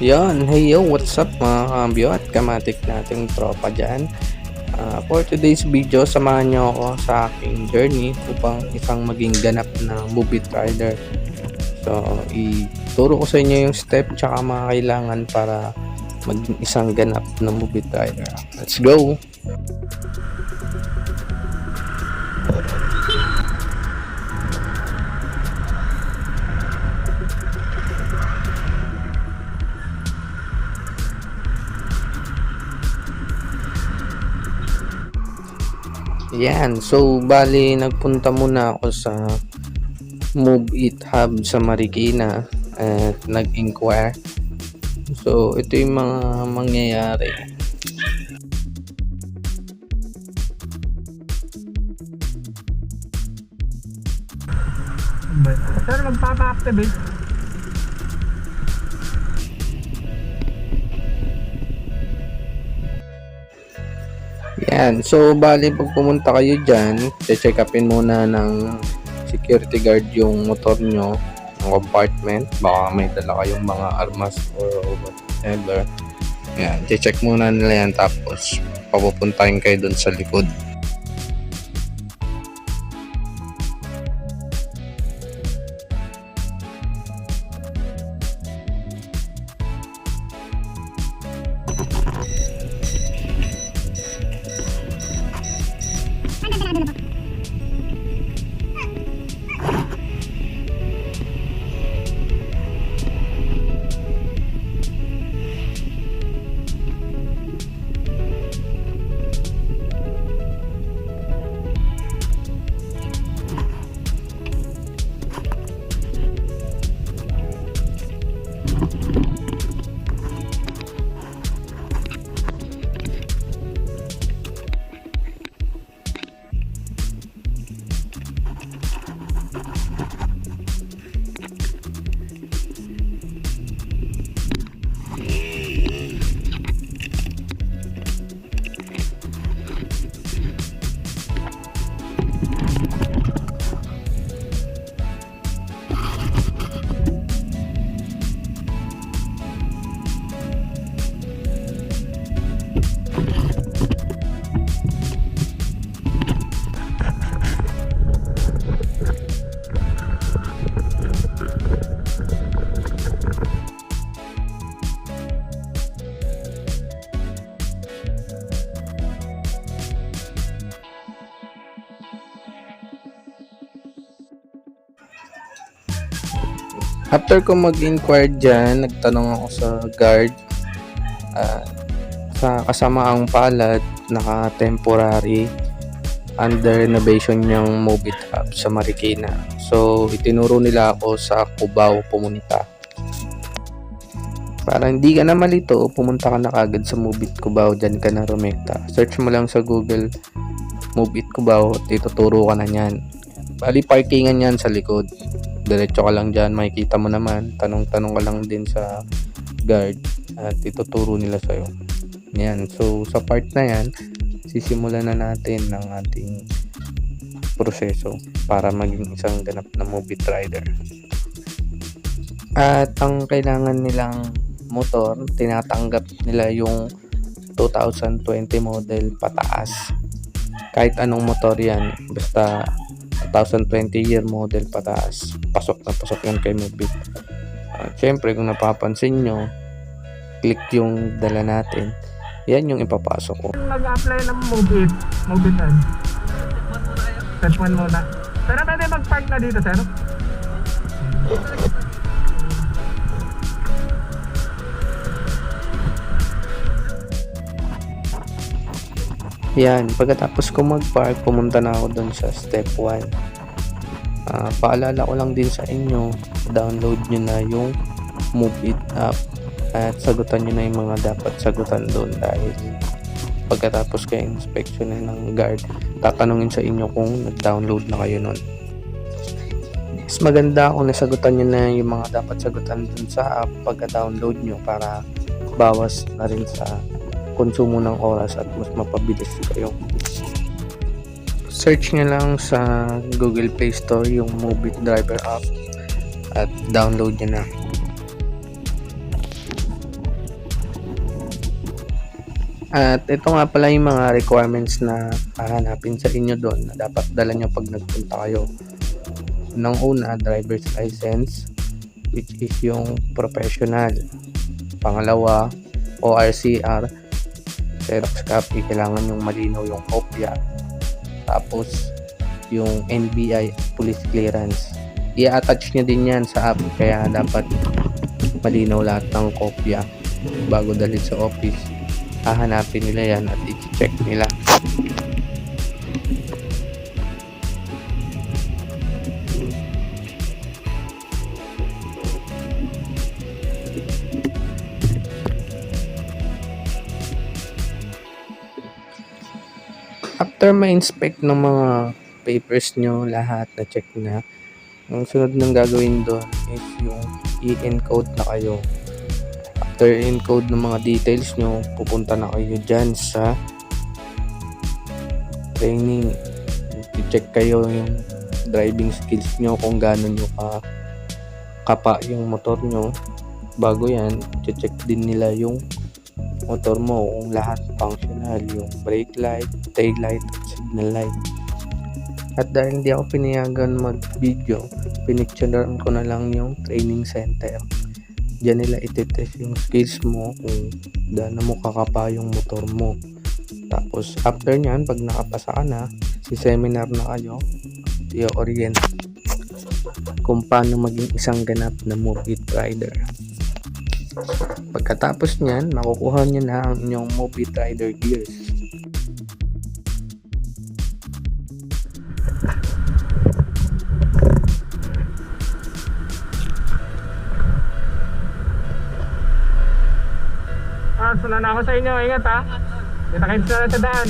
Yon, hey yo, what's up mga kambyo at kamatik nating tropa dyan. Ah, for today's video, samahan nyo ako sa aking journey upang isang maging ganap na movie rider. So, ituro ko sa inyo yung step tsaka mga kailangan para maging isang ganap na movie rider. Let's go! Yan, so bali nagpunta muna ako sa Move It Hub sa Marikina at nag-inquire. So ito yung mga mangyayari. Sir, magpapa-activate. Yan, so bali pag pumunta kayo dyan, check upin muna ng security guard yung motor nyo, ng compartment. Baka may dala kayong mga armas or whatever. Yan, check muna nila yan tapos papupuntahin kayo dun sa likod. After ko mag-inquire dyan, nagtanong ako sa guard ah, sa kasamaang palad, naka-temporary under renovation niyang Mobit Hub sa Marikina. So, itinuro nila ako sa Cubao pumunta. Para hindi ka na malito, pumunta ka na kagad sa Mobit Cubao, dyan ka na rumekta. Search mo lang sa Google Mobit Cubao at ituturo ka na niyan. Bali, parkingan yan sa likod diretso ka lang dyan, makikita mo naman, tanong-tanong ka lang din sa guard at ituturo nila sa'yo. Yan, so sa part na yan, sisimulan na natin ng ating proseso para maging isang ganap na movie rider. At ang kailangan nilang motor, tinatanggap nila yung 2020 model pataas. Kahit anong motor yan, basta 2020 year model pataas. Pasok na pasok yan kay Mobit. At syempre, kung napapansin nyo, click yung dala natin. Yan yung ipapasok ko. Nag-apply ng Mobit, Mobitan. Step 1 muna. Pero pwede mag-park na dito, sir? Yan, pagkatapos ko mag-park, pumunta na ako dun sa step 1. Ah, paalala ko lang din sa inyo, download nyo na yung Move It app at sagutan nyo na yung mga dapat sagutan doon dahil pagkatapos kayo inspection ng guard, tatanungin sa inyo kung nag-download na kayo nun. Mas maganda kung nasagutan nyo na yung mga dapat sagutan dun sa app pagka-download nyo para bawas na rin sa konsumo ng oras at mas mapabilis kayo. search nyo lang sa Google Play Store yung Mobit Driver app at download nyo na. At ito nga pala yung mga requirements na hahanapin sa inyo doon na dapat dala nyo pag nagpunta kayo. Unang una, driver's license which is yung professional. Pangalawa, ORCR Xerox copy, kailangan yung malinaw yung kopya. Tapos, yung NBI police clearance. I-attach nyo din yan sa app, kaya dapat malinaw lahat ng kopya bago dalhin sa office. Hahanapin nila yan at i-check nila. After ma-inspect ng mga papers nyo lahat na check na, ang sunod ng gagawin doon is yung i-encode na kayo. After i-encode ng mga details nyo, pupunta na kayo dyan sa training. I-check kayo yung driving skills nyo kung gaano nyo ka kapa yung motor nyo. Bago yan, check din nila yung motor mo kung lahat functional yung brake light, tail light, signal light. At dahil hindi ako pinayagan mag-video, pinicturean ko na lang yung training center. Diyan nila itetest yung skills mo kung gaano mo kakapa yung motor mo. Tapos after nyan, pag nakapasa ka na, si seminar na kayo, i-orient kung paano maging isang ganap na mobile rider. Pagkatapos niyan, makukuha niyo na ang inyong Mobit Rider gears. Ah, sala na ako sa inyo. Ingat ha. Na lang sa daan.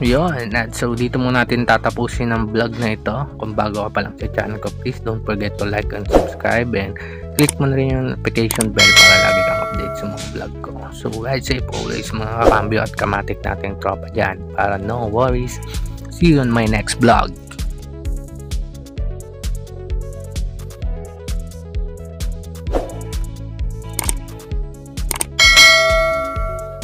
Yun, at so dito muna natin tatapusin ang vlog na ito. Kung bago ka pa lang sa channel ko, please don't forget to like and subscribe and click mo na rin yung notification bell para lagi kang update sa mga vlog ko. So ride safe always mga kakambyo at kamatik nating tropa dyan para no worries. See you on my next vlog.